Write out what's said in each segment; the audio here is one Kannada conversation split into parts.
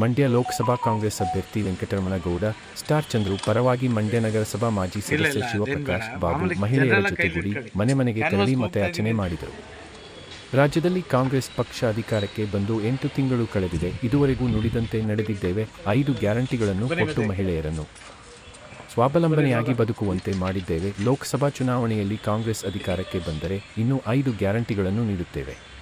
ಮಂಡ್ಯ ಲೋಕಸಭಾ ಕಾಂಗ್ರೆಸ್ ಅಭ್ಯರ್ಥಿ ವೆಂಕಟರಮಣಗೌಡ ಸ್ಟಾರ್ ಚಂದ್ರು ಪರವಾಗಿ ಮಂಡ್ಯ ನಗರಸಭಾ ಮಾಜಿ ಸದಸ್ಯ ಶಿವಪ್ರಕಾಶ್. ಬಾಬು ಮಹಿಳೆಯರ ಜೊತೆಗೂಡಿ ಮನೆ ಮನೆಗೆ ತೆರಳಿ ಮತಯಾಚನೆ ಮಾಡಿದರು. ರಾಜ್ಯದಲ್ಲಿ ಕಾಂಗ್ರೆಸ್ ಪಕ್ಷ ಅಧಿಕಾರಕ್ಕೆ ಬಂದು ಎಂಟು ತಿಂಗಳು ಕಳೆದಿದೆ. ಇದುವರೆಗೂ ನುಡಿದಂತೆ ನಡೆದಿದ್ದೇವೆ. ಐದು ಗ್ಯಾರಂಟಿಗಳನ್ನು ಕೊಟ್ಟು ಮಹಿಳೆಯರನ್ನು. ಸ್ವಾವಲಂಬನೆಯಾಗಿ ಬದುಕುವಂತೆ ಮಾಡಿದ್ದೇವೆ. ಲೋಕಸಭಾ ಚುನಾವಣೆಯಲ್ಲಿ ಕಾಂಗ್ರೆಸ್ ಅಧಿಕಾರಕ್ಕೆ ಬಂದರೆ ಇನ್ನೂ ಐದು ಗ್ಯಾರಂಟಿಗಳನ್ನು ನೀಡುತ್ತೇವೆ.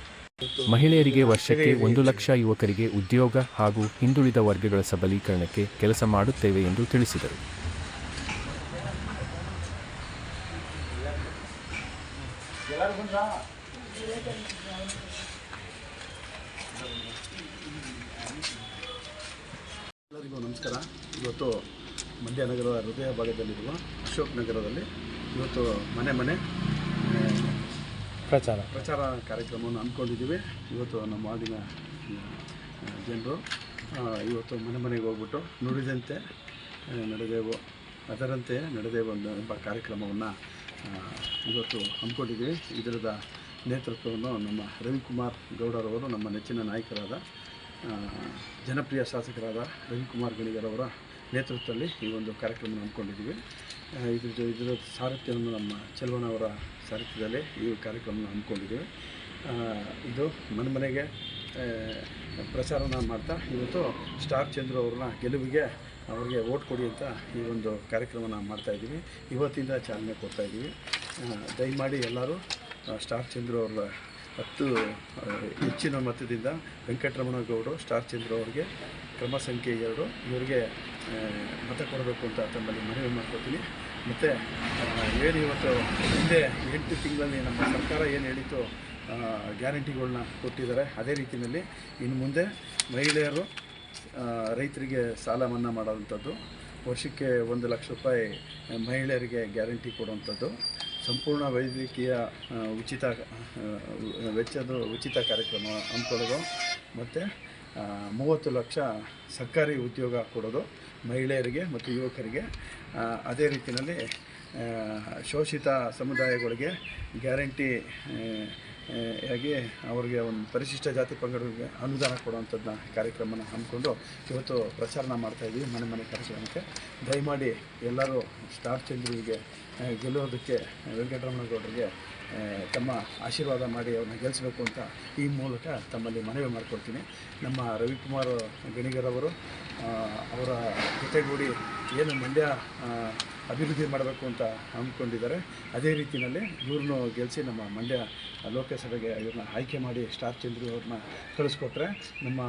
ಮಹಿಳೆಯರಿಗೆ ವರ್ಷಕ್ಕೆ ಒಂದು ಲಕ್ಷ ಯುವಕರಿಗೆ ಉದ್ಯೋಗ ಹಾಗೂ ಹಿಂದುಳಿದ ವರ್ಗಗಳ ಸಬಲೀಕರಣಕ್ಕೆ ಕೆಲಸ ಮಾಡುತ್ತೇವೆ ಎಂದು ತಿಳಿಸಿದರು. ಎಲ್ಲರಿಗೂ ನಮಸ್ಕಾರ. ಇವತ್ತು ಮಂಡ್ಯ ನಗರದ ಹೃದಯ ಭಾಗದಲ್ಲಿರುವ ಅಶೋಕ್ ನಗರದಲ್ಲಿ ಇವತ್ತು ಮನೆ ಮನೆ ಪ್ರಚಾರ. ಪ್ರಚಾರ ಕಾರ್ಯಕ್ರಮವನ್ನು ಅಂದ್ಕೊಂಡಿದ್ದೀವಿ ಇವತ್ತು ನಮ್ಮ ವಾರ್ಡಿನ ಜನರು ಇವತ್ತು ಮನೆ ಮನೆಗೆ ಹೋಗ್ಬಿಟ್ಟು ನುಡಿದಂತೆ ನಡೆದೇವು ಅದರಂತೆ ನಡೆದೇ ಒಂದು ಎಂಬ ಕಾರ್ಯಕ್ರಮವನ್ನು ಇವತ್ತು ಹಮ್ಮಿಕೊಂಡಿದ್ದೀವಿ. ಇದರದ ನೇತೃತ್ವವನ್ನು ನಮ್ಮ ರವಿಕುಮಾರ್ ಗೌಡರವರು, ನಮ್ಮ ನೆಚ್ಚಿನ ನಾಯಕರಾದ ಜನಪ್ರಿಯ ಶಾಸಕರಾದ ರವಿಕುಮಾರ್ ಗಣಿಗರವರ ನೇತೃತ್ವದಲ್ಲಿ ಈ ಒಂದು ಕಾರ್ಯಕ್ರಮವನ್ನು ಹಮ್ಮಿಕೊಂಡಿದ್ದೀವಿ. ಆ, ಇದ್ರ ಸಾರಥ್ಯವನ್ನು ನಮ್ಮ ಚೆಲುವಣ್ಣವರ ಸಾರಥ್ಯದಲ್ಲಿ ಈ ಕಾರ್ಯಕ್ರಮನ ಹಮ್ಮಿಕೊಂಡಿದ್ದೀವಿ. ಇದು ಮನೆ ಮನೆಗೆ ಪ್ರಚಾರನ ಮಾಡ್ತಾ ಇವತ್ತು ಸ್ಟಾರ್ ಚಂದ್ರು ಅವ್ರನ್ನ ಗೆಲುವಿಗೆ ಅವ್ರಿಗೆ ಓಟ್ ಕೊಡಿ ಅಂತ ಈ ಒಂದು ಕಾರ್ಯಕ್ರಮನ ಮಾಡ್ತಾಯಿದ್ದೀವಿ ಇವತ್ತಿಂದ ಚಾಲನೆ ಕೊಡ್ತಾಯಿದ್ದೀವಿ ದಯಮಾಡಿ ಎಲ್ಲರೂ ಸ್ಟಾರ್ ಚಂದ್ರು ಅವ್ರ ಹತ್ತು ಹೆಚ್ಚಿನ ಮತದಿಂದ ವೆಂಕಟರಮಣ ಗೌಡರು ಸ್ಟಾರ್ ಚಂದ್ರು ಅವ್ರಿಗೆ ಕ್ರಮ ಸಂಖ್ಯೆ ಎರಡು ಇವರಿಗೆ ಮತ ಕೊಡಬೇಕು ಅಂತ ತಮ್ಮಲ್ಲಿ ಮನವಿ ಮಾಡ್ಕೊತೀನಿ. ಮತ್ತು ಏನು ಇವತ್ತು ಹಿಂದೆ ಎಂಟು ತಿಂಗಳಲ್ಲಿ ನಮ್ಮ ಸರ್ಕಾರ ಏನು ಹೇಳಿತ್ತು ಗ್ಯಾರಂಟಿಗಳನ್ನ ಕೊಟ್ಟಿದ್ದಾರೆ. ಅದೇ ರೀತಿಯಲ್ಲಿ ಇನ್ನು ಮುಂದೆ ಮಹಿಳೆಯರು ರೈತರಿಗೆ ಸಾಲ ಮನ್ನಾ ಮಾಡೋವಂಥದ್ದು, ವರ್ಷಕ್ಕೆ ಒಂದು ಲಕ್ಷ ರೂಪಾಯಿ ಮಹಿಳೆಯರಿಗೆ ಗ್ಯಾರಂಟಿ ಕೊಡುವಂಥದ್ದು, ಸಂಪೂರ್ಣ ವೈದ್ಯಕೀಯ ಉಚಿತ ವೆಚ್ಚದ ಉಚಿತ ಕಾರ್ಯಕ್ರಮ ಹಮ್ಮಿಕೊಳ್ಳೋದು. ಮತ್ತು ಮೂವತ್ತು ಲಕ್ಷ ಸರ್ಕಾರಿ ಉದ್ಯೋಗ ಕೊಡೋದು ಮಹಿಳೆಯರಿಗೆ ಮತ್ತು ಯುವಕರಿಗೆ. ಅದೇ ರೀತಿಯಲ್ಲಿ ಶೋಷಿತ ಸಮುದಾಯಗಳಿಗೆ ಗ್ಯಾರಂಟಿ ಆ, ಅವರಿಗೆ ಒಂದು ಪರಿಶಿಷ್ಟ ಜಾತಿ ಪಂಗಡಗಳಿಗೆ ಅನುದಾನ ಕೊಡುವಂಥದ್ದನ್ನ ಕಾರ್ಯಕ್ರಮನ ಹಮ್ಮಿಕೊಂಡು ಇವತ್ತು ಪ್ರಚಾರನ ಮಾಡ್ತಾಯಿದ್ದೀವಿ ಮನೆ ಮನೆ ಕಾರ್ಯಕ್ರಮಕ್ಕೆ. ದಯಮಾಡಿ ಎಲ್ಲರೂ ಸ್ಟಾರ್ ಚಂದ್ರುವಿಗೆ ಆ, ಗೆಲ್ಲೋದಕ್ಕೆ ವೆಂಕಟರಮಣಗೌಡರಿಗೆ ತಮ್ಮ ಆಶೀರ್ವಾದ ಮಾಡಿ ಅವ್ರನ್ನ ಗೆಲ್ಲಿಸ್ಬೇಕು ಅಂತ ಈ ಮೂಲಕ ತಮ್ಮಲ್ಲಿ ಮನವಿ ಮಾಡ್ಕೊಳ್ತೀನಿ. ನಮ್ಮ ರವಿಕುಮಾರ್ ಗಣಿಗರವರು ಅವರ ಜೊತೆಗೂಡಿ ಏನು ಮಂಡ್ಯ ಅಭಿವೃದ್ಧಿ ಮಾಡಬೇಕು ಅಂತ ಹಮ್ಮಿಕೊಂಡಿದ್ದಾರೆ ಅದೇ ರೀತಿಯಲ್ಲಿ ಇವ್ರನ್ನೂ ಗೆಲ್ಲಿಸಿ ನಮ್ಮ ಮಂಡ್ಯ ಲೋಕಸಭೆಗೆ ಇವ್ರನ್ನ ಆಯ್ಕೆ ಮಾಡಿ ಸ್ಟಾರ್ ಚಂದ್ರು ಅವ್ರನ್ನ ಕಳಿಸ್ಕೊಟ್ರೆ ನಮ್ಮ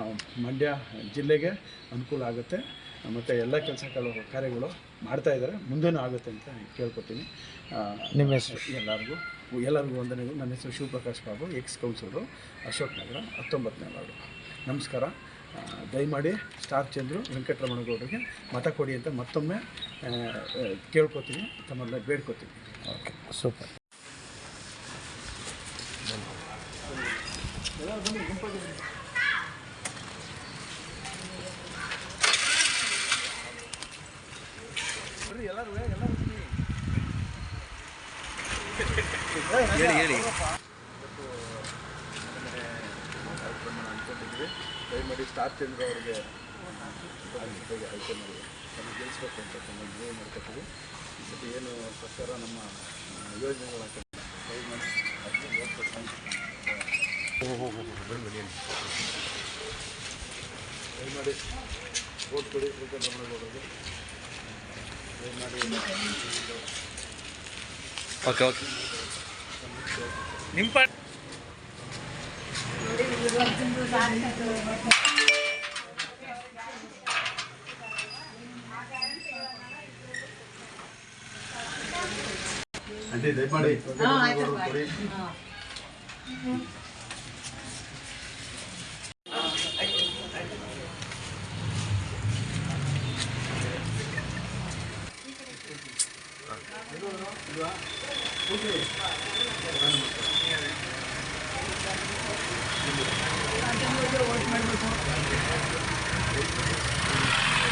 ಮಂಡ್ಯ ಜಿಲ್ಲೆಗೆ ಅನುಕೂಲ ಆಗುತ್ತೆ. ಮತ್ತು ಎಲ್ಲ ಕೆಲಸ ಕಾರ್ಯಗಳು ಮಾಡ್ತಾ ಇದ್ದಾರೆ. ಮುಂದೆನೂ ಆಗುತ್ತೆ ಅಂತ ಕೇಳ್ಕೊತೀನಿ. ನಿಮ್ಮ ಹೆಸರು? ಎಲ್ಲರಿಗೂ ಎಲ್ಲರಿಗೂ ವಂದನೆಗಳು ನನ್ನ ಹೆಸರು ಶಿವಪ್ರಕಾಶ್ ಬಾಬು ಎಕ್ಸ್ ಕೌನ್ಸಿಲರು ಅಶೋಕ್ ನಗರ ಹತ್ತೊಂಬತ್ತನೇ ವಾರ್ಡು. ನಮಸ್ಕಾರ. ದಯಮಾಡಿ ಸ್ಟಾರ್ ಚಂದ್ರು ವೆಂಕಟರಮಣಗೌಡರಿಗೆ ಮತ ಕೊಡಿ ಅಂತ ಮತ್ತೊಮ್ಮೆ ಕೇಳ್ಕೊತೀನಿ ತಮ್ಮನ್ನ ಬೇಡ್ಕೊತೀನಿ. Okay super. ಹೇಳಿ ಹೇಳಿ. ಅಂದ್ಕೊಂಡಿದ್ವಿ ದಯಮಾಡಿ ಸ್ಟಾರ್ ಚಂದ್ರ ಅವರಿಗೆ ಆಯ್ಕೆ ಮಾಡಿ. ತಮ್ಮ ಗೆಲ್ಲಿಸ್ಬೇಕು ಅಂತ ತಮ್ಮ ಮನವಿ ಮಾಡ್ಕೊತೀವಿ ಸತಿ ಏನು ಸರ್ಕಾರ ನಮ್ಮ ಯೋಜನೆಗಳ ಮಾಡಿ ಅದನ್ನ ಓದ್ಬೇಕು ದಯಮಾಡಿ ಓಟ್ ಕೊಡಿ ದಯಮಾಡಿ ಓಕೆ ಓಕೆ ನಿಮ್ಮ ಆಂಟಿ ದಯಮಾಡಿ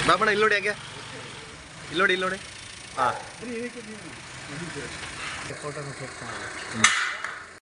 ಬಾಬಣ್ಣ ಇಲ್ಲಿ ನೋಡಿ ಹಾಗೆ. ಇಲ್ಲಿ ನೋಡಿ ಇಲ್ಲಿ ನೋಡಿ. ಹಾಂ. फ़ोटो में खेलता हूँ